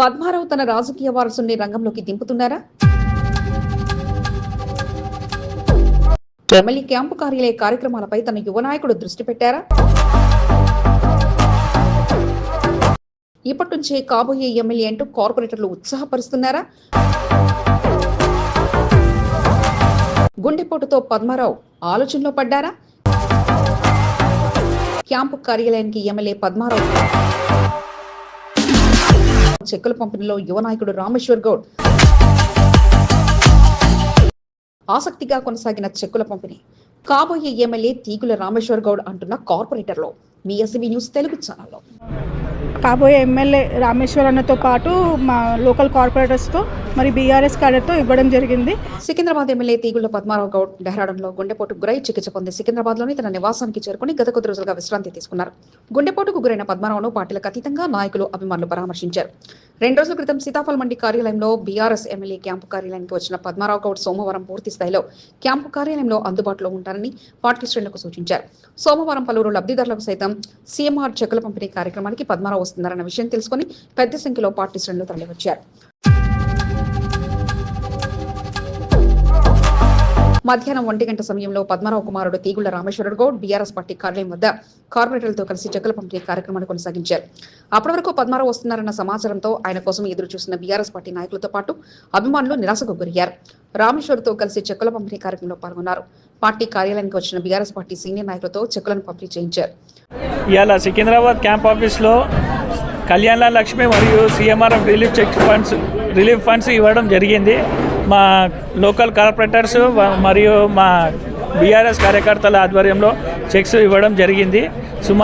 పద్మారావు తన రాజకీయ వారసుని రంగంలోకి దింపుతున్నారా? ఎమ్మెల్యే క్యాంపు కార్యాలయ కార్యక్రమాలపై తన యువ నాయకుడు దృష్టి పెట్టారా? ఇప్పటి నుంచే కాబోయే ఎమ్మెల్యే అంటూ కార్పొరేటర్లు ఉత్సాహపరుస్తున్నారా? గుండెపోటుతో పద్మారావు ఆలోచనలో పడ్డారా? క్యాంపు కార్యాలయానికి ఎమ్మెల్యే పద్మారావు చెక్కుల పంపిణీలో యువ నాయకుడు రామేశ్వర్ గౌడ్. ఆసక్తిగా కొనసాగిన చెక్కుల పంపిణీ. కాబోయే ఎమ్మెల్యే తీగుల రామేశ్వర్ గౌడ్ అంటున్న కార్పొరేటర్లో. మీ ఎస్బీ న్యూస్ తెలుగు ఛానల్లో. కాబోయే ఎమ్మెల్యే రామేశ్వర్ అన్నతో పాటు మా లోకల్ కార్పొరేటర్స్తో మరి బీఆర్ఎస్ క్యాడర్తో ఇవ్వడం జరిగింది. సికింద్రాబాద్ ఎమ్మెల్యే తీగుళ్ళ పద్మారావు గౌడ్ డెహ్రాడూన్లో గుండెపోటు గురై చికిత్స పొంది సికింద్రాబాద్లోని తన నివాసానికి చేరుకుని గత కొద్ది రోజులుగా విశ్రాంతి తీసుకున్నారు. గుండెపోటుకు గురైన పద్మారావును పార్టీలకు అతీతంగా నాయకులు అభిమానులు పరామర్శించారు. రెండు రోజుల క్రితం సీతాఫల్ మండి కార్యాలయంలో బీఆర్ఎస్ ఎమ్మెల్యే క్యాంపు కార్యాలయానికి వచ్చిన పద్మారావు గౌడ్ సోమవారం పూర్తి స్థాయిలో క్యాంపు కార్యాలయంలో అందుబాటులో ఉంటారని పార్టీ శ్రేణులకు సూచించారు. సోమవారం పలువురు లబ్ధిదారులకు సైతం సీఎంఆర్ చెక్కుల పంపిణీ కార్యక్రమానికి పద్మారావు వస్తున్నారన్న విషయం తెలుసుకుని పెద్ద సంఖ్యలో పార్టీ శ్రేణులు తరలివచ్చారు. మధ్యాహ్నం ఒంటి గంట సమయంలో పద్మరావు కుమారుడు తీగుళ్ళ రామేశ్వరరావు గౌడ్ బీఆర్ఎస్ పార్టీ కార్యాలయం వద్ద కార్పొరేటర్లతో కలిసి చెక్కుల పంపిణీ కార్యక్రమాన్ని కొనసాగించారు. అప్పటి వరకు పద్మారావు వస్తున్నారన్న సమాచారంతో ఆయన కోసం ఎదురు చూసిన బీఆర్ఎస్ పార్టీ నాయకులతో పాటు అభిమానులు నిరాశకు గురయ్యారు. రామేశ్వర్తో కలిసి చెక్కుల పంపిణీ కార్యక్రమంలో పాల్గొన్నారు. పార్టీ కార్యాలయానికి వచ్చిన బీఆర్ఎస్ పార్టీ సీనియర్ నాయకులతో చెక్కులను పంపిణీ చేయించారు. ఇవాళ సికింద్రాబాద్ క్యాంప్ ఆఫీస్లో కళ్యాణ లక్ష్మి మరియు CMRF relief cheque funds relief funds ఇవ్వడం జరిగింది. మా లోకల్ కార్పొరేటర్స్ మరియు మా బీఆర్ఎస్ కార్యకర్తల ఆధ్వర్యంలో చెక్స్ ఇవ్వడం జరిగింది.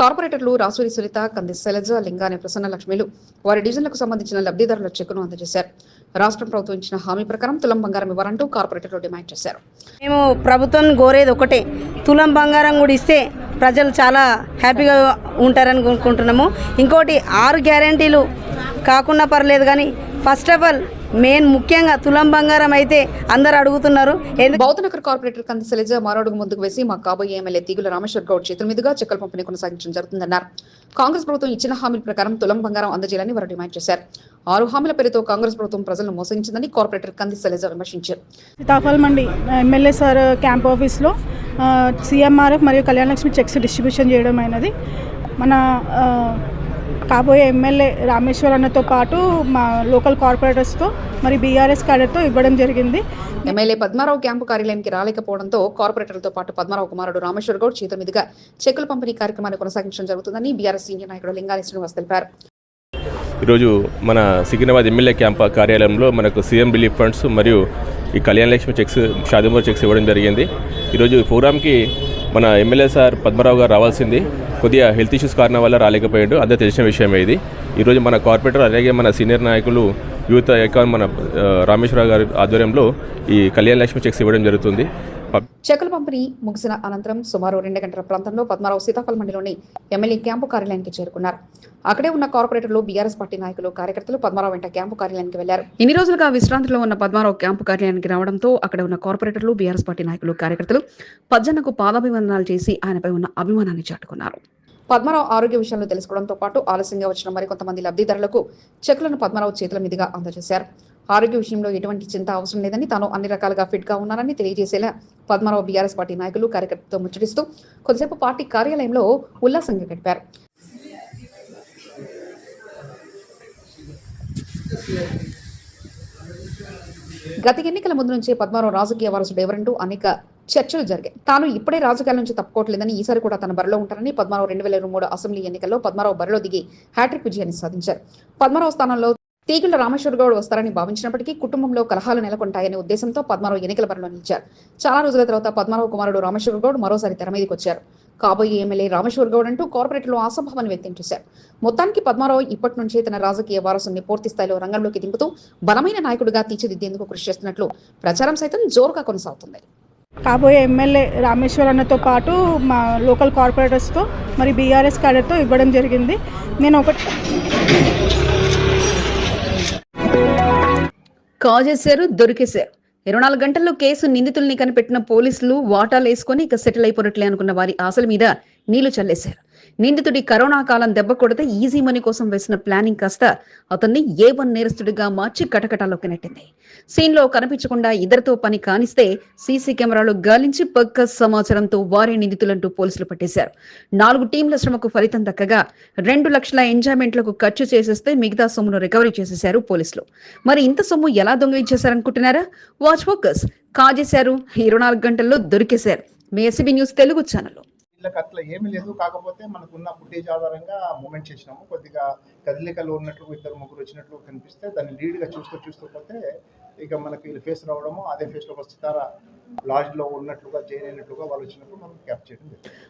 కార్పొరేటర్లు రాసూరి సునీత కంది శైలజ లింగాని ప్రసన్న లక్ష్మిలు వారి డివిజన్లకు సంబంధించిన లబ్ధిదారుల చెక్కును అందజేశారు. రాష్ట్ర ప్రభుత్వం ఇచ్చిన హామీ ప్రకారం తులం బంగారం ఇవ్వాలంటూ కార్పొరేటర్లు డిమాండ్ చేశారు. మేము ప్రభుత్వం కోరేది ఒకటే తులం బంగారం కూడా ఇస్తే ప్రజలు చాలా హ్యాపీగా ఉంటారని అనుకుంటున్నాము. ఇంకోటి ఆరు గ్యారంటీలు కాకుండా పర్లేదు కానీ ఫస్ట్ ఆఫ్ ఆల్ మెయిన్ ముఖ్యంగా తులం బంగారం అయితే అందరు అడుగుతున్నారు. ఎందుకు బౌద్ధనగర్ కార్పొరేటర్ కంది శైలజ మరోడుగు ముందుకు వేసి మా కాబోయే ఎమ్మెల్యే తీగుల రామేశ్వర్ గౌడ్ చేతుల మీదుగా చెక్కల పంపిణీ కొనసాగించడం జరుగుతుందన్నారు. కాంగ్రెస్ ప్రభుత్వం ఇచ్చిన హామీల ప్రకారం తులం బంగారం అందజేయాలని వారు డిమాండ్ చేశారు. ఆరు హామీల పేరుతో కాంగ్రెస్ ప్రభుత్వం ప్రజలను మోసగించిందని కార్పొరేటర్ కంది శైలజ విమర్శించారు. Sitaphal Mandi MLA sir camp ఆఫీస్లో సీఎంఆర్ఎఫ్ మరియు కళ్యాణ లక్ష్మి చెక్స్ డిస్ట్రిబ్యూషన్ చేయడం అయినది మన ఆ, కాబోయే ఎమ్మెల్యే రామేశ్వర్ అన్నతో పాటు మా లోకల్ కార్పొరేటర్స్తో మరి బీఆర్ఎస్ క్యాడర్తో ఇవ్వడం జరిగింది. ఎమ్మెల్యే పద్మారావు క్యాంపు కార్యాలయానికి రాలేకపోవడంతో కార్పొరేటర్లతో పాటు పద్మారావు కుమారుడు రామేశ్వర్ గౌడ్ చేతుల మీదుగా చెక్కుల పంపిణీ కార్యక్రమాన్ని కొనసాగించడం జరుగుతుందని బీఆర్ఎస్ సీనియర్ నాయకుడు లింగాని శ్రీనివాస్ తెలిపారు. ఈరోజు మన సికింద్రాబాద్ ఎమ్మెల్యే క్యాంప్ కార్యాలయంలో మనకు సీఎం రిలీఫ్ ఫండ్స్ మరియు ఈ కళ్యాణ లక్ష్మి చెక్స్ షాదిమూర్ చెక్స్ ఇవ్వడం జరిగింది. ఈరోజు ప్రోగ్రామ్కి మన ఎమ్మెల్యే సార్ పద్మరావు గారు రావాల్సింది. కొద్దిగా హెల్త్ ఇష్యూస్ కారణం వల్ల రాలేకపోయాడు. అందరూ తెలిసిన విషయమే ఇది. ఈరోజు మన కార్పొరేటర్ అలాగే మన సీనియర్ నాయకులు యూత్ ఎకాన్ మన ఆ, రామేశ్వరరావు గారి ఆధ్వర్యంలో ఈ కళ్యాణ లక్ష్మి చెక్స్ ఇవ్వడం జరుగుతుంది. చెక్కుల పంపిణీ ముగిసిన అనంతరం సుమారు రెండు గంటల ప్రాంతంలో పద్మారావు సీతాఫల్ మండిలోని ఎమ్మెల్యే క్యాంపు కార్యాలయానికి చేరుకున్నారు. అక్కడే ఉన్న కార్పొరేటర్లు బీఆర్ఎస్ పార్టీ నాయకులు కార్యకర్తలు పద్మారావు వెంట క్యాంపు కార్యాలయానికి వెళ్ళారు. ఇన్ని రోజులుగా విశ్రాంతిలో ఉన్న పద్మారావు క్యాంపు కార్యాలయానికి రావడంతో అక్కడ ఉన్న కార్పొరేటర్లు బీఆర్ఎస్ పార్టీ నాయకులు కార్యకర్తలు పజ్జన్నకు పాదాభివందనాలు చేసి ఆయనపై ఉన్న అభిమానాన్ని చాటుకున్నారు. పద్మారావు ఆరోగ్య విషయంలో తెలుసుకోవడంతో పాటు ఆలస్యంగా వచ్చిన మరికొంతమంది లబ్ధిదారులకు చెక్కులను పద్మారావు చేతుల మీదుగా అందజేశారు. ఆరోగ్య విషయంలో ఎటువంటి చింత అవసరం లేదని తాను అన్ని రకాలుగా ఫిట్గా ఉన్నానని తెలియజేసేలా పద్మారావు బీఆర్ఎస్ పార్టీ నాయకులు కార్యకర్తతో ముచ్చటిస్తూ కొద్దిసేపు పార్టీ కార్యాలయంలో ఉల్లాసంగా గడిపారు. గత ఎన్నికల ముందు నుంచే పద్మారావు రాజకీయ వారసుడు ఎవరంటూ అనేక చర్చలు జరిగాయి. తాను ఇప్పుడే రాజకీయాల నుంచి తప్పుకోవట్లేదని ఈసారి కూడా తన బరిలో ఉంటారని పద్మారావు రెండు వేల ఇరవై మూడు అసెంబ్లీ ఎన్నికల్లో పద్మారావు బరిలో దిగి హ్యాట్రిక్ విజయాన్ని సాధించారు. పద్మారావు స్థానంలో తీగుల రామేశ్వర గౌడ్ వస్తారని భావించినప్పటికీ కుటుంబంలో కలహాలు నెలకొంటాయనే ఉద్దేశంతో పద్మారావు ఎన్నికల బరిలో నిలిచారు. చాలా రోజుల తర్వాత పద్మారావు కుమారుడు రామేశ్వర గౌడ్ మరోసారి తెర మీదకి వచ్చారు. కాబోయే ఎమ్మెల్యే రామేశ్వర గౌడ్ అంటూ కార్పొరేట్లో అసంభవాన్ని వ్యక్తం చేశారు. మొత్తానికి పద్మారావు ఇప్పటి నుంచే తన రాజకీయ వారసుని పూర్తి స్థాయిలో రంగంలోకి దింపుతూ బలమైన నాయకుడిగా తీర్చిదిద్దేందుకు కృషి చేస్తున్నట్లు ప్రచారం సైతం జోరుగా కొనసాగుతుంది. కాబోయే ఎమ్మెల్యే రామేశ్వర్ అన్నతో పాటు మా లోకల్ కార్పొరేటర్స్తో మరి బీఆర్ఎస్ క్యాడర్తో ఇవ్వడం జరిగింది. నేను ఒకటి కాజేశారు దొరికేశారు. ఇరవై నాలుగు గంటల్లో కేసు నిందితుల్ని కనిపెట్టిన పోలీసులు వాటాలు వేసుకొని ఇక సెటిల్ అయిపోయినట్లే అనుకున్న వారి ఆశల మీద నీళ్ళు చల్లేశారు. నిందితుడి కరోనా కాలం దెబ్బ కొడితే ఈజీ మనీ కోసం వేసిన ప్లానింగ్ కాస్త అతన్ని ఏ వన్ నేరస్తుడిగా మార్చి కటకటాలోకి నెట్టింది. సీన్లో కనిపించకుండా ఇద్దరితో పని కానిస్తే సీసీ కెమెరాలు గాలించి పక్క సమాచారంతో వారే నిందితులంటూ పోలీసులు పట్టేశారు. నాలుగు టీంల శ్రమకు ఫలితం దక్కగా రెండు లక్షల ఎంజాయ్మెంట్లకు ఖర్చు చేసేస్తే మిగతా సొమ్మును రికవరీ చేసేశారు పోలీసులు. మరి ఇంత సొమ్ము ఎలా దొంగిలించేశారనుకుంటున్నారా వాచ్ ఫోకస్. కాజేశారు. ఇరవై నాలుగు గంటల్లో దొరికేశారు. మీ ఎస్బీ న్యూస్ తెలుగు ఛానల్ ఇట్లా అట్లా ఏమీ లేదు. కాకపోతే మనకున్న ఫుటేజ్ ఆధారంగా మూమెంట్ చేసినాము. కొద్దిగా కదలికలు ఉన్నట్లు ఇద్దరు ముగ్గురు వచ్చినట్లు కనిపిస్తే దాన్ని లీడ్గా చూస్తూ చూస్తూ పోతే ఇక మనకి ఫేస్ రావడము అదే ఫేస్లో ఒక సితార లాడ్జ్లో ఉన్నట్లుగా జైన్ అయినట్లుగా వాళ్ళు వచ్చినప్పుడు మనం క్యాప్ చేయడం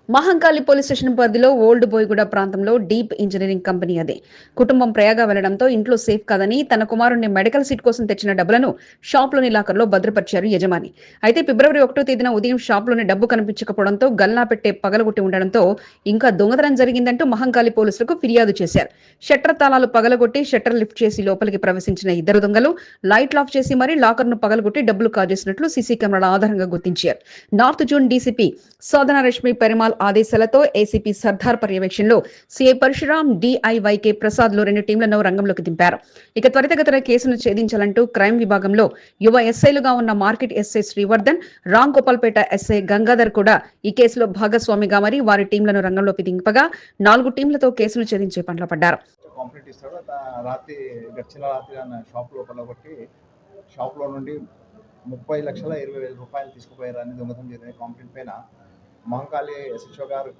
మహంకాళి పోలీస్ స్టేషన్ పరిధిలో ఓల్డ్ బోయ్గూడ ప్రాంతంలో డీప్ ఇంజనీరింగ్ కంపెనీ అది. కుటుంబం ప్రయాగ వెళ్ళడంతో ఇంట్లో సేఫ్ కాదని తన కుమారుణ్ణి మెడికల్ సీట్ కోసం తెచ్చిన డబ్బులను షాప్లోని లాకర్లో భద్రపరిచారు యజమాని. అయితే ఫిబ్రవరి ఒకటో తేదీన ఉదయం షాప్లోని డబ్బు కనిపించకపోవడంతో గల్లా పెట్టే పగలగొట్టి ఉండడంతో ఇంకా దొంగతనం జరిగిందంటూ మహంకాళి పోలీసులకు ఫిర్యాదు చేశారు. షట్టర్ తాళాలు పగలగొట్టి షట్టర్ లిఫ్ట్ చేసి లోపలికి ప్రవేశించిన ఇద్దరు దొంగలు లైట్ ఆఫ్ చేసి మరీ లాకర్ను పగలగొట్టి డబ్బులు కాజేసినట్లు సీసీ కెమెరాల ఆధారంగా గుర్తించారు. North zone DCP Sadhana Rashmi Perumal ఆదేశాలతో ఏసీపీ సర్దార్ పర్యవేక్షణలో సీఐ పరశురాం డిఐవైకే ప్రసాద్లో రెండు టీంలను రంగంలోకి దింపారు. ఇక త్వరితగతిన కేసును ఛేదించాలంటూ క్రైమ్ విభాగంలో యువ ఎస్ఐలుగా ఉన్న market SI Srivardhan Ram Gopalpet SI Gangadhar కూడా ఈ కేసులో భాగస్వామిగా మరి వారి టీంలను రంగంలోకి దింపగా నాలుగు టీంలతో కేసును ఛేదించే పనిలో పడ్డారు. కంప్లీట్ ఇస్తాడు. రాత్రి గడిచిన రాత్రి ఆయన షాప్ లోపల కొట్టి షాప్లో నుండి ముప్పై లక్షల ఇరవై వేల రూపాయలు తీసుకుపోయారు అనేది దొంగతనం జరిగిన కంప్లైంట్ పైన మహంకాళి ఎస్హెచ్ఓ గారు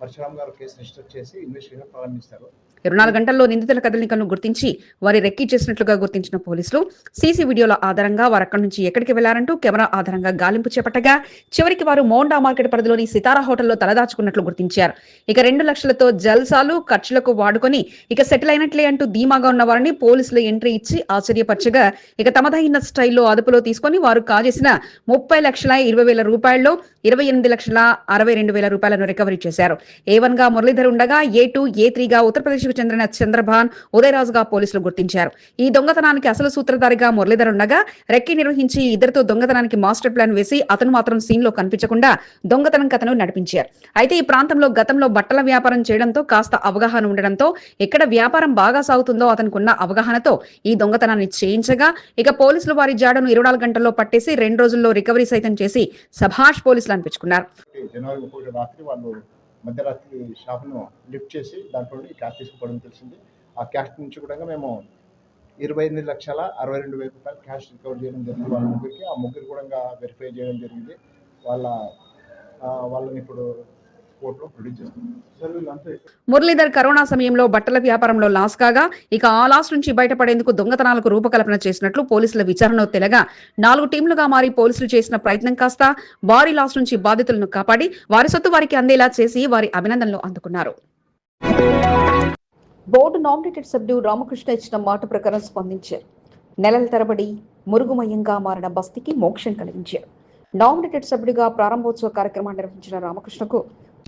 పరశురామ్ గారు కేసు రిజిస్టర్ చేసి ఇన్వెస్టిగేషన్ ప్రారంభిస్తారు. ఇరవై నాలుగు గంటల్లో నిందితుల కదలికలను గుర్తించి వారి రెక్కీ చేసినట్లుగా గుర్తించిన పోలీసులు సీసీ వీడియోల ఆధారంగా వారు అక్కడి నుంచి ఎక్కడికి వెళ్ళారంటూ కెమెరా ఆధారంగా గాలింపు చేపట్టగా చివరికి వారు మోండా మార్కెట్ పరిధిలోని సితారా హోటల్లో తలదాచుకున్నట్లు గుర్తించారు. ఇక రెండు లక్షలతో జల్సాలు ఖర్చులకు వాడుకొని ఇక సెటిల్ అయినట్లే అంటూ ధీమాగా ఉన్న వారిని పోలీసులు ఎంట్రీ ఇచ్చి ఆశ్చర్యపరచగా ఇక తమదైన స్టైల్లో అదుపులో తీసుకొని వారు కాజేసిన ముప్పై లక్షల ఇరవై వేల రూపాయల్లో ఇరవై ఎనిమిది లక్షల అరవై రెండు వేల రూపాయలను రికవరీ చేశారు. ఏ వన్గా మురళీధర్ ఉండగా ఏ టూ ఏ త్రీగా ఉత్తరప్రదేశ్ కు చెందిన చంద్రభాన్ ఉదయరాజుగా పోలీసులు గుర్తించారు. ఈ దొంగతనానికి అసలు సూత్రధారిగా మురళీధర్ ఉండగా రెక్కి నిర్వహించి ఇద్దరితో దొంగతనానికి మాస్టర్ ప్లాన్ వేసి అతను మాత్రం సీన్లో కనిపించకుండా దొంగతనం కథను నడిపించారు. అయితే ఈ ప్రాంతంలో గతంలో బట్టల వ్యాపారం చేయడంతో కాస్త అవగాహన ఉండడంతో ఎక్కడ వ్యాపారం బాగా సాగుతుందో అతనుకున్న అవగాహనతో ఈ దొంగతనాన్ని చేయించగా ఇక పోలీసులు వారి జాడను ఇరవై నాలుగు గంటల్లో పట్టేసి రెండు రోజుల్లో రికవరీ సైతం చేసి సభాష్ పోలీసులు అనిపించుకున్నారు జనవరి రాత్రి వాళ్ళు మధ్యరాత్రి షాప్ను లిఫ్ట్ చేసి దాంట్లో క్యాష్ తీసుకుపోవడం తెలిసింది. ఆ క్యాష్ నుంచి కూడా మేము ఇరవై ఎనిమిది లక్షల అరవై రెండు వేల రూపాయలు క్యాష్ రికవర్ చేయడం జరిగింది వాళ్ళ ముగ్గురికి. ఆ ముగ్గురు కూడా వెరిఫై చేయడం జరిగింది. వాళ్ళ వాళ్ళని ఇప్పుడు మురళీధర్ కరోనా సమయంలో బట్టల వ్యాపారంలో లాస్ కాగా ఇక ఆ లాస్ నుంచి బయటపడేందుకు దొంగతనాలకు రూపకల్పన చేసినట్లు పోలీసుల విచారణలో తెలగా నాలుగు టీంలుగా మారి పోలీసులు చేసిన ప్రయత్నం కాస్త భారీ లాస్ నుంచి బాధితులను కాపాడి వారి సొత్తు వారికి అందేలా చేసి వారి అభినందనలు అందుకున్నారు. బోర్డు నామినేటెడ్ సభ్యుడు రామకృష్ణ ఇచ్చిన మాట ప్రకారం స్పందించారు. నెలల తరబడి మురుగుమయంగా మారిన బస్తీకి మోక్షం కలిగించారు. నామినేటెడ్ సభ్యుడిగా ప్రారంభోత్సవ కార్యక్రమాన్ని నిర్వహించిన రామకృష్ణకు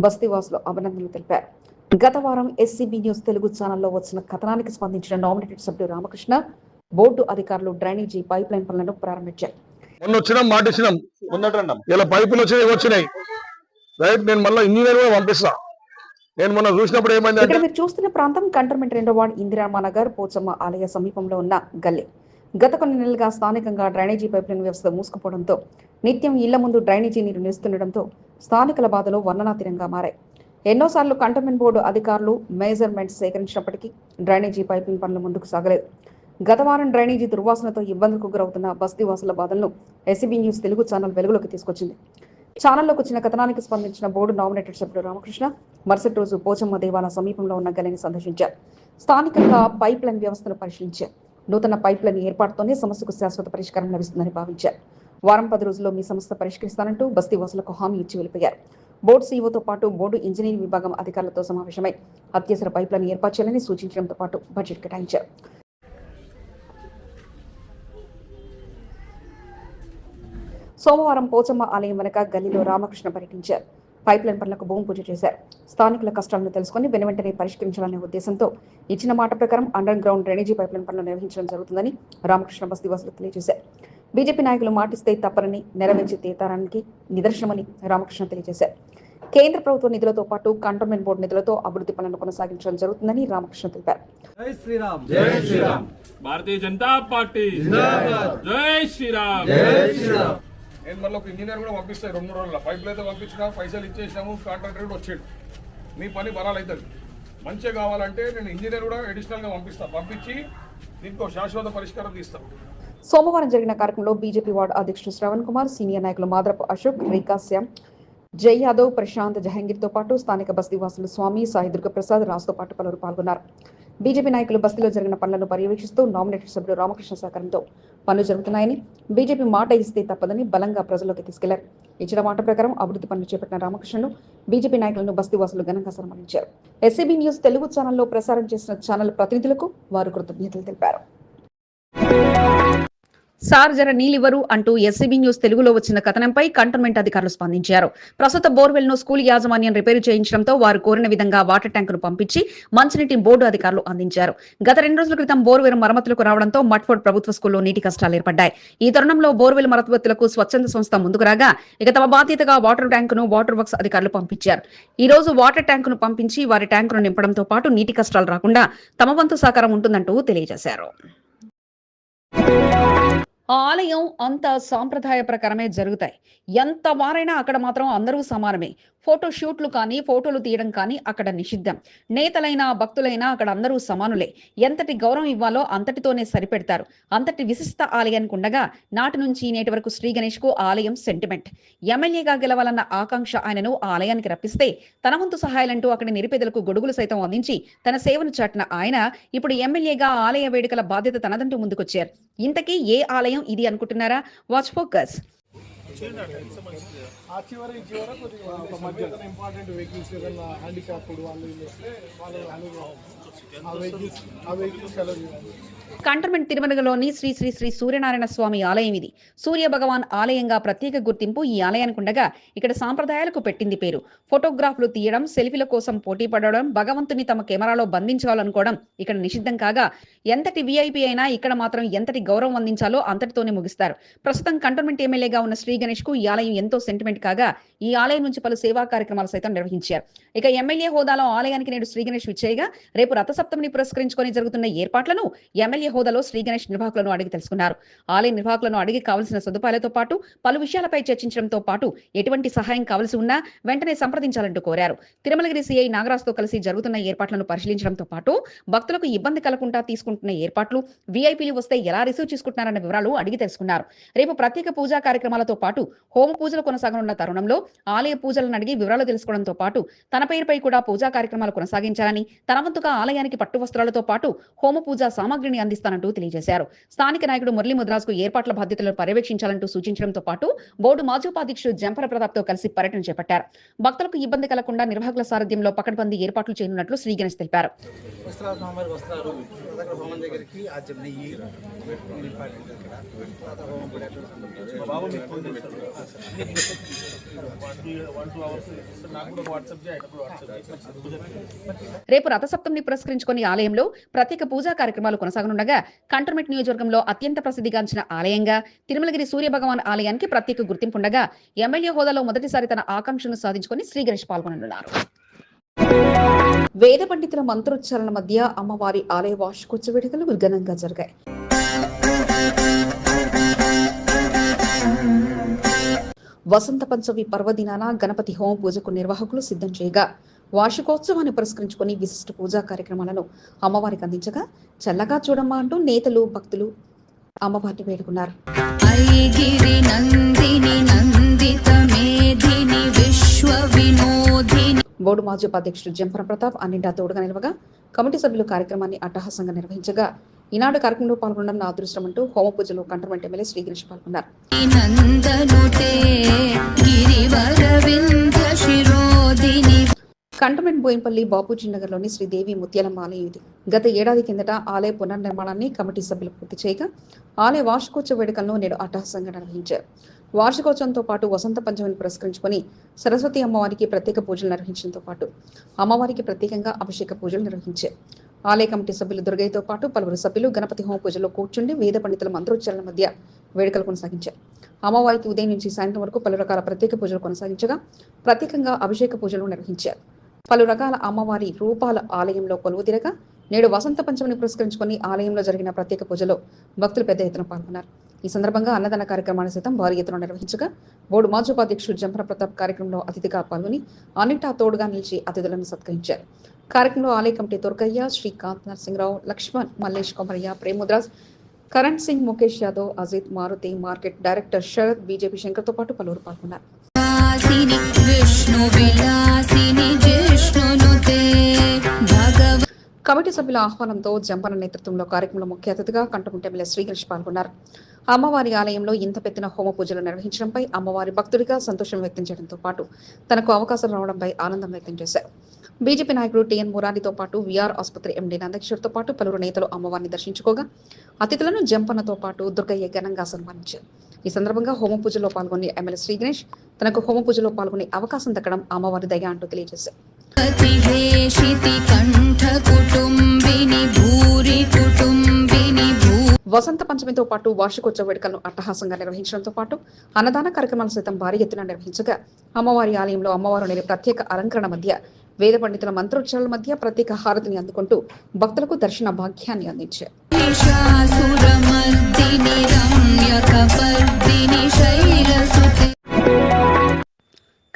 బస్తీవాసులు అభినందనలు తెలిపారు. గత వారం ఎస్సీబీ న్యూస్ తెలుగు ఛానల్లో వచ్చిన కథనానికి స్పందించిన నామినేటెడ్ సభ్యుడు రామకృష్ణ బోర్డు అధికారులు డ్రైనేజీ పైప్ లైన్ పనులను ప్రారంభించారు. మొన్న వచ్చినాం మాట ఇచ్చినాం ఇలా పైపులు వచ్చినాయి వచ్చినాయి. రైట్ నేను మళ్ళీ ఇంజనీర్ కూడా పంపిస్తా. నేను మొన్న చూసినప్పుడు ఏమైంది ఇక్కడ మీరు చూస్తున్న ప్రాంతం కంటోన్మెంట్ రెండో వార్డ్ ఇందిరామా నగర్ పోచమ్మ ఆలయ సమీపంలో ఉన్న గల్లీ. గత కొన్ని నెలలుగా స్థానికంగా డ్రైనేజీ పైప్లైన్ వ్యవస్థ మూసుకుపోవడంతో నిత్యం ఇళ్ళ ముందు డ్రైనేజీ నీరు నిలుస్తుండటంతో స్థానికుల బాధలు వర్ణనాతీరంగా మారాయి. ఎన్నోసార్లు కంటోన్మెంట్ బోర్డు అధికారులు మెజర్మెంట్స్ సేకరించినప్పటికీ డ్రైనేజీ పైప్లైన్ పనులు ముందుకు సాగలేదు. గత వారం డ్రైనేజీ దుర్వాసనతో ఇబ్బందులకు గురవుతున్న బస్తీవాసుల బాధలను ఎస్సీబీ న్యూస్ తెలుగు ఛానల్ వెలుగులోకి తీసుకొచ్చింది. ఛానల్లోకి వచ్చిన కథనానికి స్పందించిన బోర్డు నామినేటెడ్ సభ్యుడు రామకృష్ణ మరుసటి రోజు పోచమ్మ దేవాలయ సమీపంలో ఉన్న గలిని సందర్శించారు. స్థానికంగా పైప్ లైన్ వ్యవస్థను పరిశీలించారు. నూతన పైప్లైన్ ఏర్పాటుతోనే సమస్యకు శాశ్వత పరిష్కారం లభిస్తుందని భావించారు. వారం పది రోజుల్లో మీ సమస్య పరిష్కరిస్తానంటూ బస్తీవాసులకు హామీ ఇచ్చి వెళ్ళిపోయారు. బోర్డు సీఈఓతో పాటు బోర్డు ఇంజనీరింగ్ విభాగం అధికారులతో సమావేశమై అత్యవసర పైప్లైన్ ఏర్పాటు చేయాలని సూచించడంతో పాటు బడ్జెట్ కేటాయించారు. సోమవారం పోచమ్మ ఆలయం వెనక గల్లీలో రామకృష్ణ పర్యటించారు. పైప్ లైన్ పనులకు భూమి పూజ చేశారు. స్థానికుల కష్టాలను తెలుసుకుని వెను వెంటనే పరిష్కరించాలనే ఉద్దేశంతో ఇచ్చిన మాట ప్రకారం underground drainage pipe line పనులు నిర్వహించడం జరుగుతుందని రామకృష్ణ బస్తీవాసులు తెలియజేశారు. బీజేపీ నాయకులు మాటిస్తే తప్పరని నెరవేర్చి తీతారానికి నిదర్శనమని రామకృష్ణ తెలియజేశారు. కేంద్ర ప్రభుత్వ నిధులతో పాటు కంటోన్మెంట్ బోర్డు నిధులతో అభివృద్ధి పనులను కొనసాగించడం జరుగుతుందని రామకృష్ణ తెలిపారు. జై శ్రీరామ్. జై శ్రీరామ్. భారతీయ జనతా పార్టీ. జై శ్రీరామ్. నేను మళ్ళీ ఒక ఇంజనీర్ కూడా పంపిస్తాను రెండు మూడు రోజుల్లో. పైపులు అయితే పంపించినా పైసలు ఇచ్చేసినాము కాంట్రాక్టర్ కూడా వచ్చాడు. మీ పని బరాలు అవుతుంది. మంచిగా కావాలంటే నేను ఇంజనీర్ కూడా అడిషనల్గా పంపిస్తాను పంపించి దీనికి శాశ్వత పరిష్కారం తీస్తాను సోమవారం జరిగిన కార్యక్రమంలో బీజేపీ వార్డు అధ్యక్షుడు శ్రవణ్ కుమార్ సీనియర్ నాయకులు మాదరపు అశోక్ రేఖా శ్యామ్ జై యాదవ్ ప్రశాంత్ జహంగీర్తో పాటు స్థానిక బస్తీవాసులు స్వామి సాయి దుర్గప్రసాద్ రాజుతో పాటు పలువురు పాల్గొన్నారు. బీజేపీ నాయకులు బస్తీలో జరిగిన పనులను పర్యవేక్షిస్తూ నామినేటెడ్ సభ్యుడు రామకృష్ణ సహకారంతో పనులు జరుగుతున్నాయని బీజేపీ మాట ఇస్తే తప్పదని బలంగా ప్రజల్లోకి తీసుకెళ్ళారు. ఇచ్చిన మాట ప్రకారం అభివృద్ధి పనులు చేపట్టిన రామకృష్ణను బీజేపీ నాయకులను బస్తీవాసులు ఘనంగా సన్మానించారు. ఎస్సీబీ న్యూస్ తెలుగు ఛానల్లో ప్రసారం చేసిన ఛానల్ ప్రతినిధులకు వారు కృతజ్ఞతలు తెలిపారు. సార్ జర నీలివ్వరు అంటూ ఎస్సీబీ న్యూస్ తెలుగులో వచ్చిన కథనంపై కంటోన్మెంట్ అధికారులు స్పందించారు. ప్రస్తుత బోర్వెల్ను స్కూల్ యాజమాన్యం రిపేరు చేయించడంతో వారు కోరిన విధంగా వాటర్ ట్యాంకును పంపించి మంచినీటి బోర్డు అధికారులు అందించారు. గత రెండు రోజుల క్రితం బోర్వెల్ మరమ్మతులకు రావడంతో మట్ఫోర్డ్ ప్రభుత్వ స్కూల్లో నీటి కష్టాలు ఏర్పడ్డాయి. ఈ తరుణంలో బోర్వెల్ మరమ్మతులకు స్వచ్ఛంద సంస్థ ముందుకు రాగా ఇక తమ బాధ్యతగా వాటర్ ట్యాంకును వాటర్ వర్క్స్ అధికారులు పంపించారు. ఈ రోజు వాటర్ ట్యాంకును పంపించి వారి ట్యాంకును నింపడంతో పాటు నీటి కష్టాలు రాకుండా తమ వంతు సహకారం ఉంటుందంటూ తెలియజేశారు. ఆలయం అంత సాంప్రదాయ ప్రకారమే జరుగుతాయి. ఎంత వారైనా అక్కడ మాత్రం అందరూ సమానమే. ఫోటో షూట్లు కానీ ఫోటోలు తీయడం కానీ అక్కడ నిషిద్ధం. నేతలైనా భక్తులైనా అక్కడ అందరూ సమానులే. ఎంతటి గౌరవం ఇవ్వాలో అంతటితోనే సరిపెడతారు. అంతటి విశిష్ట ఆలయానికి ఉండగా నాటి నుంచి నేటి వరకు శ్రీ గణేష్కు ఆలయం సెంటిమెంట్ ఎమ్మెల్యేగా గెలవాలన్న ఆకాంక్ష ఆయనను ఆలయానికి రప్పిస్తే తన వంతు సహాయాలంటూ అక్కడి నిరుపేదలకు గొడుగులు సైతం అందించి తన సేవను చాటిన ఆయన ఇప్పుడు ఎమ్మెల్యేగా ఆలయ వేడుకల బాధ్యత తనదంటూ ముందుకొచ్చారు. ఇంతకీ ఏ ఆలయం ఇది అనుకుంటున్నారా? వాచ్ ఫోకస్ ఆ చివర ఈ చివర కొద్దిగా ఒక మధ్యలో. ఇంపార్టెంట్ వెహికల్స్ హ్యాండిక్యాప్ వాళ్ళు వీళ్ళు వస్తే వాళ్ళ అనుభవం. ఆ వెహికల్స్ ఆ వెహికల్స్ అలా చేయాలి. కంటర్మెంట్ తిరుమలలోని శ్రీ శ్రీ శ్రీ సూర్యనారాయణ స్వామి ఆలయం ఇది. సూర్య భగవాన్ ఆలయంగా ప్రత్యేక గుర్తింపు ఈ ఆలయానికి ఉండగా ఇక్కడ సాంప్రదాయాలకు పెట్టింది పేరు. ఫోటోగ్రాఫ్లు తీయడం సెల్ఫీల కోసం పోటీ పడడం భగవంతుని తమ కెమెరాలో బంధించాలనుకోవడం ఇక్కడ నిషిద్ధం కాగా ఎంతటి విఐపి అయినా ఇక్కడ మాత్రం ఎంతటి గౌరవం అందించాలో అంతటితోనే ముగిస్తారు. ప్రస్తుతం కంటోన్మెంట్ ఎమ్మెల్యేగా ఉన్న శ్రీ గణేష్కు ఈ ఆలయం ఎంతో సెంటిమెంట్ కాగా ఈ ఆలయం నుంచి పలు సేవా కార్యక్రమాలు సైతం నిర్వహించారు. ఇక ఎమ్మెల్యే హోదాలో ఆలయానికి నేడు శ్రీ గణేష్ విచ్చేయగా రేపు రథసప్తమిని పురస్కరించుకొని జరుగుతున్న ఏర్పాట్లను ఎమ్మెల్యే హోదాలో శ్రీ గణేష్ నిర్వాహకులను అడిగి తెలుసుకున్నారు. ఆలయ నిర్వాహకులను అడిగి కావలసిన సదుపాయాలతో పాటు పలు విషయాలపై చర్చించడంతో పాటు ఎటువంటి సహాయం కావలసి ఉన్నా వెంటనే సంప్రదించాలంటూ కోరారు. తిరుమలగిరి సిఐ నాగరాజుతో కలిసి జరుగుతున్న ఏర్పాట్లను పరిశీలించడంతో పాటు భక్తులకు ఇబ్బంది కలగకుండా తీసుకుంటున్న ఏర్పాట్లు వీఐపీలు వస్తే ఎలా రిసీవ్ చేసుకుంటున్నారన్న వివరాలు అడిగి తెలుసుకున్నారు. రేపు ప్రత్యేక పూజా కార్యక్రమాలతో పాటు హోమ పూజలు కొనసాగనున్న తరుణంలో ఆలయ పూజలను అడిగి వివరాలు తెలుసుకోవడంతో పాటు తన పేరుపై కూడా పూజా కార్యక్రమాలు కొనసాగించాలని తన వంతుగా ఆలయానికి పట్టు వస్త్రాలతో పాటు హోమ పూజా సామాగ్రిని అందిస్తానంటూ తెలియజేశారు. స్థానిక నాయకుడు మురళీ ముద్రాజ్కు ఏర్పాట్ల బాధ్యతలను పర్యవేక్షించాలంటూ సూచించడంతో పాటు బోర్డు మాజీ ఉపాధ్యక్షుడు జంపర ప్రతాప్తో కలిసి పర్యటన చేపట్టారు. భక్తులకు ఇబ్బంది కలగకుండా నిర్వాహకుల సారథ్యంలో పకడ్బందీ ఏర్పాట్లు చేయనున్నట్లు శ్రీ గణేష్ తెలిపారు. దగ్గరికి రేపు రథసప్తమిని పురస్కరించుకొని ఆలయంలో ప్రత్యేక పూజా కార్యక్రమాలు కొనసాగనుండగా కంటోన్మెంట్ నియోజకవర్గంలో అత్యంత ప్రసిద్ధిగాంచిన ఆలయంగా తిరుమలగిరి సూర్య భగవాన్ ఆలయానికి ప్రత్యేక గుర్తింపు ఉండగా ఎమ్మెల్యే హోదాలో మొదటిసారి తన ఆకాంక్షను సాధించుకొని శ్రీ గణేష్ పాల్గొననున్నారు. వేద పండితుల మంత్రోచ్చారణ మధ్య అమ్మవారి ఆలయ వార్షికోత్సవ వేడుకలు ఘనంగా జరిగాయి. వసంత పంచమి పర్వదినాన గణపతి హోమ పూజకు నిర్వాహకులు సిద్ధం చేయగా వార్షికోత్సవాన్ని పురస్కరించుకొని విశిష్ట పూజా కార్యక్రమాలను అమ్మవారికి అందించగా చల్లగా చూడమ్మా అంటూ నేతలు భక్తులు అమ్మవారిని వేడుకున్నారు. బోర్డు మాజీ ఉపాధ్యక్షుడు జంపర ప్రతాప్ అన్నింటా తోడుగా నిలవగా కమిటీ సభ్యులు కార్యక్రమాన్ని అట్టహాసంగా నిర్వహించగా ఈనాడు కార్యక్రమంలో పాల్గొనడం నా అదృష్టం అంటూ హోమ పూజలో కంటోన్మెంట్ ఎమ్మెల్యే శ్రీ గణేష్ పాల్గొన్నారు కంటోన్మెంట్ బోయినపల్లి బాపూజీ నగర్లోని శ్రీదేవి ముత్యాలమ్మ ఆలయం ఇది గత ఏడాది కిందట ఆలయ పునర్నిర్మాణాన్ని కమిటీ సభ్యులు పూర్తి చేయగా ఆలయ వార్షికోత్సవ వేడుకలను నేడు అట్టహాసంగా నిర్వహించారు. వార్షికోత్సవంతో పాటు వసంత పంచమిని పురస్కరించుకొని సరస్వతి అమ్మవారికి ప్రత్యేక పూజలు నిర్వహించడంతో పాటు అమ్మవారికి ప్రత్యేకంగా అభిషేక పూజలు నిర్వహించారు. ఆలయ కమిటీ సభ్యులు దుర్గయ్యతో పాటు పలువురు సభ్యులు గణపతి హోమ పూజలో కూర్చుండి వేద పండితుల మంత్రోచ్చారణ మధ్య వేడుకలు కొనసాగించారు. అమ్మవారికి ఉదయం నుంచి సాయంత్రం వరకు పలు రకాల ప్రత్యేక పూజలు కొనసాగించగా ప్రత్యేకంగా అభిషేక పూజలు నిర్వహించారు. పలు రకాల అమ్మవారి రూపాల ఆలయంలో కొలువు తిరగా నేడు వసంత పంచమిని పురస్కరించుకొని ఆలయంలో జరిగిన ప్రత్యేక పూజలో భక్తులు పెద్ద ఎత్తున పాల్గొన్నారు. ఈ సందర్భంగా అన్నదాన కార్యక్రమాన్ని సైతం భారీ ఎత్తున నిర్వహించగా బోర్డు మాజీ ఉపాధ్యక్షుడు జంపన ప్రతాప్ కార్యక్రమంలో అతిథిగా పాల్గొని అన్నిటా తోడుగా నిలిచి అతిథులను సత్కరించారు. కార్యక్రమంలో ఆలయ committee Turkayya Srikanth Narasimharao Laxman Mallesh Komaraiah ప్రేముద్రాజ్ Karan Singh Mukesh Yadav Ajith Maruti market director Sharath BJP శంకర్తో పాటు పలువురు పాల్గొన్నారు. కమిటీ సభ్యుల ఆహ్వానంతో జంపన నేతృత్వంలో కార్యక్రమంలో ముఖ్య అతిథిగా కంటకుంట ఎమ్మెల్యే శ్రీగణేష్ పాల్గొన్నారు. అమ్మవారి ఆలయంలో ఇంత పెద్దిన హోమ పూజలు నిర్వహించడంపై అమ్మవారి భక్తుడిగా సంతోషం వ్యక్తం చేయడంతో పాటు తనకు అవకాశం రావడంపై ఆనందం వ్యక్తం చేశారు. బీజేపీ నాయకుడు టీఎన్ మురారితో పాటు విఆర్ ఆసుపత్రి ఎండీ నందకిషోర్తో పాటు పలువురు నేతలు అమ్మవారిని దర్శించుకోగా అతిథులను జంపనతో పాటు దుర్గయ్య ఘనంగా సన్మానించారు. ఈ సందర్భంగా హోమ పూజలో పాల్గొని ఎమ్మెల్యే శ్రీగణేష్ తనకు హోమ పూజలో పాల్గొనే అవకాశం దక్కడం అమ్మవారి దయ అంటూ తెలియజేశారు. వసంత పంచమితో పాటు వార్షికోత్సవ వేడుకలను అట్టహాసంగా నిర్వహించడంతో పాటు అన్నదాన కార్యక్రమాలు సైతం భారీ ఎత్తున నిర్వహించగా అమ్మవారి ఆలయంలో అమ్మవారు నేడు ప్రత్యేక అలంకరణ మధ్య వేద పండితుల మంత్రోచ్చారాల మధ్య ప్రత్యేక హారతిని అందుకుంటూ భక్తులకు దర్శన భాగ్యాన్ని అందించారు. శైలసుతే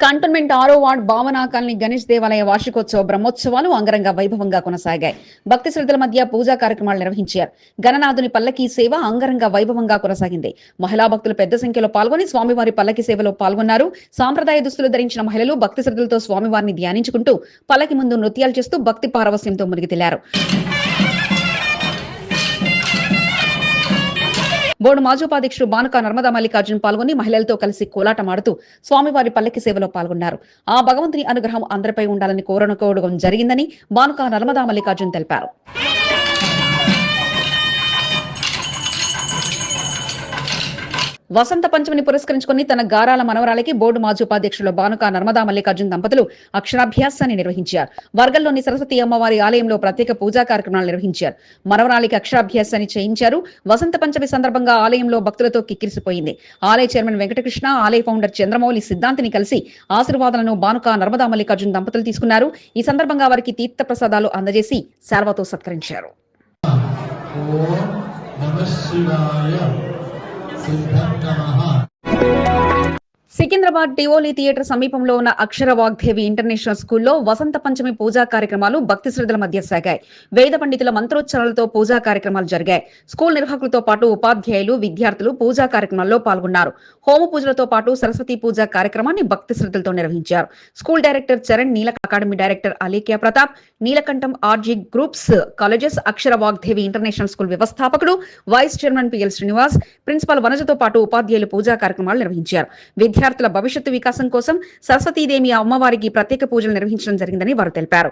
కంటోన్మెంట్ ఆరో వార్డ్ భావనా కాలనీ గణేష్ దేవాలయ వార్షికోత్సవ బ్రహ్మోత్సవాలు అంగరంగ వైభవంగా కొనసాగాయి. భక్తి శ్రద్ధల మధ్య పూజా కార్యక్రమాలు నిర్వహించారు. గణనాథుని పల్లకి సేవ అంగరంగ వైభవంగా కొనసాగింది. మహిళా భక్తులు పెద్ద సంఖ్యలో పాల్గొని స్వామివారి పల్లకి సేవలో పాల్గొన్నారు. సాంప్రదాయ దుస్తులు ధరించిన మహిళలు భక్తి శ్రద్ధలతో స్వామివారిని ధ్యానించుకుంటూ పల్లకి ముందు నృత్యాలు చేస్తూ భక్తి పారవస్యంతో మునిగితెళ్ళారు బోర్డు మాజీ ఉపాధ్యక్షుడు బానుక నర్మదా మల్లికార్జున్ పాల్గొని మహిళలతో కలిసి కోలాటమాడుతూ స్వామివారి పల్లకి సేవలో పాల్గొన్నారు. ఆ భగవంతుని అనుగ్రహం అందరిపై ఉండాలని కోరనుకోవడం జరిగిందని బానుక నర్మదా మల్లికార్జున్ తెలిపారు. వసంత పంచమిని పురస్కరించుకుని తన గారాల మనవరాలకి బోర్డు మాజీ ఉపాధ్యక్షులు బానుక నర్మదా మల్లికార్జున్ దంపతులు అక్షరాభ్యాసాన్ని నిర్వహించారు. వర్గంలోని సరస్వతి అమ్మవారి ఆలయంలో ప్రత్యేక పూజా కార్యక్రమాలు నిర్వహించారు. మనవరాలికి అక్షరాభ్యాసాన్ని చేయించారు. వసంత పంచమి సందర్భంగా ఆలయంలో భక్తులతో కిక్కిరిసిపోయింది. ఆలయ చైర్మన్ వెంకటకృష్ణ ఆలయ ఫౌండర్ చంద్రమౌళి సిద్ధాంతిని కలిసి ఆశీర్వాదాలను బానుక నర్మదా మల్లికార్జున్ దంపతులు తీసుకున్నారు. ఈ సందర్భంగా వారికి తీర్థ ప్రసాదాలు అందజేసి శాల్వాతో సత్కరించారు. will help our heart. Secunderabad Tivoli theatre సమీపంలో ఉన్న అక్షర వాగ్దేవి ఇంటర్నేషనల్ స్కూల్లో వసంత పంచమి పూజా కార్యక్రమాలు భక్తి శ్రద్ధల మధ్య సాగాయి. వేద పండితుల మంత్రోచ్చారణలతో పూజా కార్యక్రమాలు జరిగాయి. స్కూల్ నిర్వాహకులతో పాటు ఉపాధ్యాయులు విద్యార్థులు పూజా కార్యక్రమాల్లో పాల్గొన్నారు. హోమ పూజలతో పాటు సరస్వతి పూజా కార్యక్రమాన్ని భక్తి శ్రద్ధలతో నిర్వహించారు. స్కూల్ డైరెక్టర్ చరణ్ నీలక academy director అలీకియా Pratap Neelakantam RG groups colleges Akshara Vagdevi international school వ్యవస్థాపకుడు vice chairman PL Srinivas principal వనజతో పాటు ఉపాధ్యాయులు పూజా కార్యక్రమాలు నిర్వహించారు. విద్యార్థులు భవిష్యత్తు వికాసం కోసం సరస్వతీదేవి అమ్మవారికి ప్రత్యేక పూజలు నిర్వహించడం జరిగిందని వారు తెలిపారు.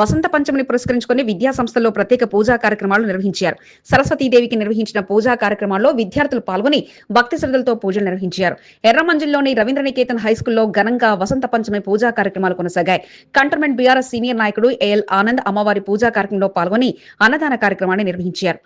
వసంత పంచమిని పురస్కరించుకుని విద్యా సంస్థల్లో ప్రత్యేక పూజా కార్యక్రమాలు నిర్వహించారు. సరస్వతీదేవికి నిర్వహించిన పూజా కార్యక్రమాల్లో విద్యార్థులు పాల్గొని భక్తి శ్రద్ధలతో పూజలు నిర్వహించారు. ఎర్రమంజిల్లోని రవీంద్ర నికేతన్ హై స్కూల్లో ఘనంగా వసంత పంచమి పూజా కార్యక్రమాలు కొనసాగాయి. కంటోన్మెంట్ బీఆర్ఎస్ సీనియర్ నాయకుడు ఏఎల్ ఆనంద్ అమ్మవారి పూజా కార్యక్రమంలో పాల్గొని అన్నదాన కార్యక్రమాన్ని నిర్వహించారు.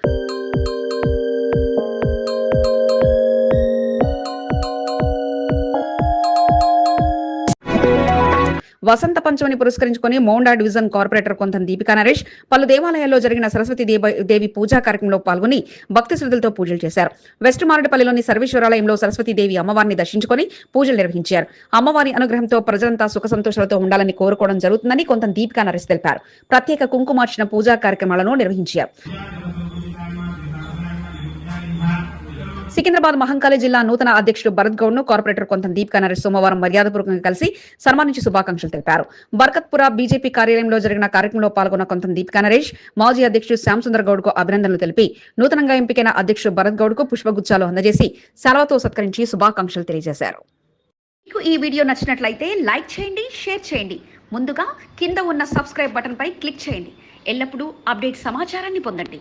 వసంత పంచమిని పురస్కరించుకుని మౌండా డివిజన్ కార్పొరేటర్ కొంతం దీపికా నరేష్ పలు దేవాలయాల్లో జరిగిన సరస్వతి దేవ- దేవి పూజా కార్యక్రమంలో పాల్గొని భక్తి శ్రద్ధలతో పూజలు చేశారు. వెస్ట్ మారడపల్లిలోని సర్వేశ్వరాలయంలో సరస్వతి దేవి అమ్మవారిని దర్శించుకుని పూజలు నిర్వహించారు. అమ్మవారి అనుగ్రహంతో ప్రజలంతా సుఖ సంతోషాలతో ఉండాలని కోరుకోవడం జరుగుతుందని కొంత దీపికా నరేష్ తెలిపారు. ప్రత్యేక కుంకుమార్చన పూజా కార్యక్రమాలను నిర్వహించారు. సికింద్రాబాద్ మహంకాళి జిల్లా నూతన అధ్యక్షుడు భరత్ గౌడ్ను కార్పొరేటర్ కొంత దీపికా నరేష్ సోమవారం మర్యాదపూర్వకంగా కలిసి సన్మానించి శుభాకాంక్షలు తెలిపారు. బర్కత్పుర బీజేపీ కార్యాలయంలో జరిగిన కార్యక్రమంలో పాల్గొన్న కొంత దీపికా నరేష్ మాజీ అధ్యక్షుడు శ్యామ్ సుందర్ గౌడ్కు అభినందనలు తెలిపి నూతనంగా ఎంపికైన అధ్యక్షుడు భరత్ గౌడ్కు పుష్పగుచ్చాలు అందజేసి సెలవుతో సత్కరించి శుభాకాంక్షలు తెలియజేశారు. మీకు ఈ వీడియో నచ్చినట్లయితే లైక్ చేయండి షేర్ చేయండి. ముందుగా కింద ఉన్న సబ్స్క్రైబ్ బటన్ పై క్లిక్ చేయండి. ఎల్లప్పుడూ అప్డేట్ సమాచారాన్ని పొందండి.